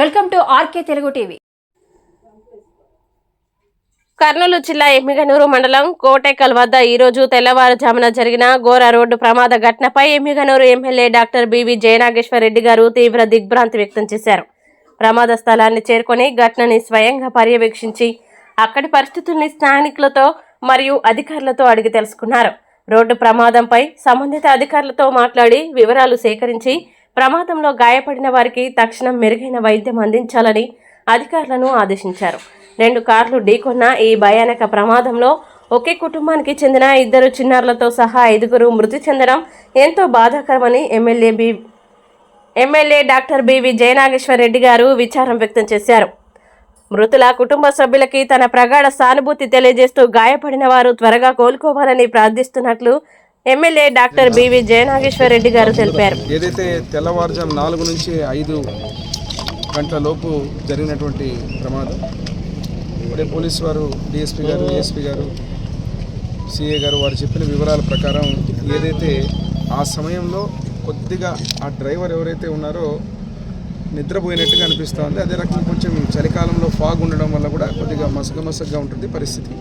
Welcome to RK Telugu TV. Kurnool జిల్లా ఎమ్మిగనూరు మండలం కోటేకల్ వద్ద ఈరోజు తెల్లవారుజామున జరిగిన ఘోర రోడ్డు ప్రమాద ఘటనపై Emmiganur MLA doctor B V Jayanageswar Reddy garu తీవ్ర దిగ్భ్రాంతి వ్యక్తం చేశారు. ప్రమాద స్థలాన్ని చేరుకొని ఘటనని స్వయంగా పర్యవేక్షించి అక్కడి పరిస్థితుల్ని స్థానికులతో మరియు అధికారులతో అడిగి తెలుసుకున్నారు. రోడ్డు ప్రమాదంపై సంబంధిత అధికారులతో మాట్లాడి వివరాలు సేకరించి ప్రమాదంలో గాయపడిన వారికి తక్షణం మెరుగైన వైద్యం అందించాలని అధికారులను ఆదేశించారు. రెండు కార్లు ఢీకొన్న ఈ భయానక ప్రమాదంలో ఒకే కుటుంబానికి చెందిన ఇద్దరు చిన్నారులతో సహా ఐదుగురు మృతి చెందడం ఎంతో బాధాకరమని MLA B MLA doctor B V Jayanageswara Reddy garu విచారం వ్యక్తం చేశారు. మృతుల కుటుంబ సభ్యులకి తన ప్రగాఢ సానుభూతి తెలియజేస్తూ గాయపడిన వారు త్వరగా కోలుకోవాలని ప్రార్థిస్తున్నట్లు MLA doctor B V Jayanageshwar Reddy గారు తెలిపారు. ఏదైతే తెల్లవారుజాము నాలుగు నుంచి ఐదు గంటల లోపు జరిగినటువంటి ప్రమాదం ఇప్పుడే పోలీసు వారు డిఎస్పీ గారు ఏఎస్పీ గారు సిఏ గారు వారు చెప్పిన వివరాల ప్రకారం ఏదైతే ఆ సమయంలో కొద్దిగా ఆ డ్రైవర్ ఎవరైతే ఉన్నారో నిద్రపోయినట్టుగా అనిపిస్తూ ఉంది. అదే రకంగా కొంచెం చలికాలంలో ఫాగ్ ఉండడం వల్ల కూడా కొద్దిగా మసగ మసగ్గా ఉంటుంది పరిస్థితి.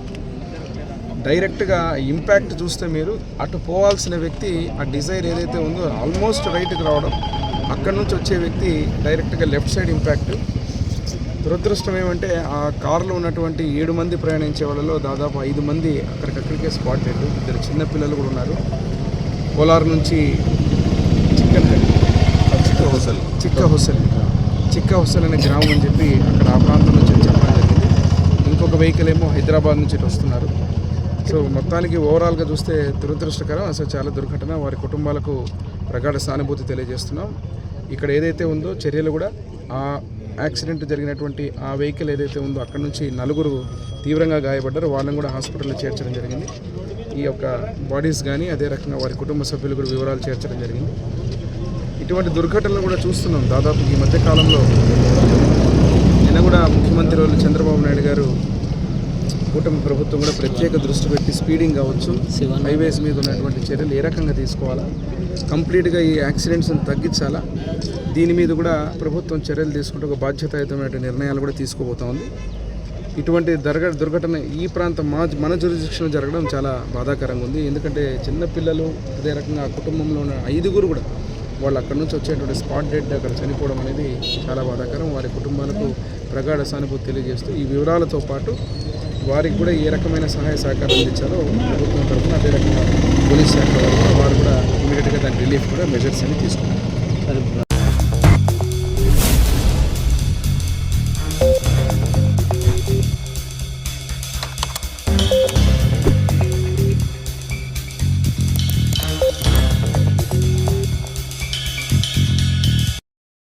డైరెక్ట్గా ఇంపాక్ట్ చూస్తే మీరు అటు పోవాల్సిన వ్యక్తి ఆ డిజైర్ ఏదైతే ఉందో ఆల్మోస్ట్ రైట్కి రావడం అక్కడ నుంచి వచ్చే వ్యక్తి డైరెక్ట్గా లెఫ్ట్ సైడ్ ఇంపాక్ట్. దురదృష్టం ఏమంటే ఆ కారులో ఉన్నటువంటి ఏడు మంది ప్రయాణించే వాళ్ళలో దాదాపు ఐదు మంది అక్కడికక్కడికే స్పాట్ డెడ్ ఇద్దరు చిన్న పిల్లలు కూడా ఉన్నారు. కోలార్ నుంచి చికెన్ చిక్క హొసల్ చిక్క హొసల్ చిక్క హొసల్ అనే గ్రామం అని చెప్పి అక్కడ ఆ ప్రాంతం నుంచి చెప్పడం జరిగింది. ఇంకొక వెహికల్ ఏమో హైదరాబాద్ నుంచి వస్తున్నారు. సో మొత్తానికి ఓవరాల్గా చూస్తే దురదృష్టకరం. అసలు చాలా దుర్ఘటన. వారి కుటుంబాలకు ప్రగాఢ సానుభూతి తెలియజేస్తున్నాం. ఇక్కడ ఏదైతే ఉందో చర్యలు కూడా ఆ యాక్సిడెంట్ జరిగినటువంటి ఆ వెహికల్ ఏదైతే ఉందో అక్కడ నుంచి నలుగురు తీవ్రంగా గాయపడ్డారు. వాళ్ళని కూడా హాస్పిటల్లో చేర్చడం జరిగింది. ఈ యొక్క బాడీస్ కానీ అదే రకంగా వారి కుటుంబ సభ్యులు కూడా వివరాలు చేర్చడం జరిగింది. ఇటువంటి దుర్ఘటనలు కూడా చూస్తున్నాం. దాదాపు ఈ మధ్యకాలంలో నిన్న కూడా ముఖ్యమంత్రి వాళ్ళు చంద్రబాబు నాయుడు గారు కూటమి ప్రభుత్వం కూడా ప్రత్యేక దృష్టి పెట్టి స్పీడింగ్ కావచ్చు హైవేస్ మీద ఉన్నటువంటి చర్యలు ఏ రకంగా తీసుకోవాలా కంప్లీట్గా ఈ యాక్సిడెంట్స్ని తగ్గించాలా దీని మీద కూడా ప్రభుత్వం చర్యలు తీసుకుంటూ ఒక బాధ్యతాయుతమైన నిర్ణయాలు కూడా తీసుకోబోతా ఉంది. ఇటువంటి దర్గ దుర్ఘటన ఈ ప్రాంతం మా మన జ్యూరిడిక్షన్లో జరగడం చాలా బాధాకరంగా ఉంది. ఎందుకంటే చిన్న పిల్లలు అదే రకంగా ఆ కుటుంబంలో ఉన్న ఐదుగురు కూడా వాళ్ళు అక్కడ నుంచి వచ్చేటువంటి స్పాట్ డెడ్ అక్కడ చనిపోవడం అనేది చాలా బాధాకరం. వారి కుటుంబాలకు ప్రగాఢ సానుభూతి తెలియజేస్తూ ఈ వివరాలతో పాటు వారికి కూడా ఏ రకమైన సహాయ సహకారం అందించాలో ప్రభుత్వం తరఫున అదే రకంగా పోలీస్ శాఖ వారు కూడా వారు కూడా ఇమీడియట్గా దాని రిలీఫ్ కూడా మెజర్స్ అని తీసుకున్నారు.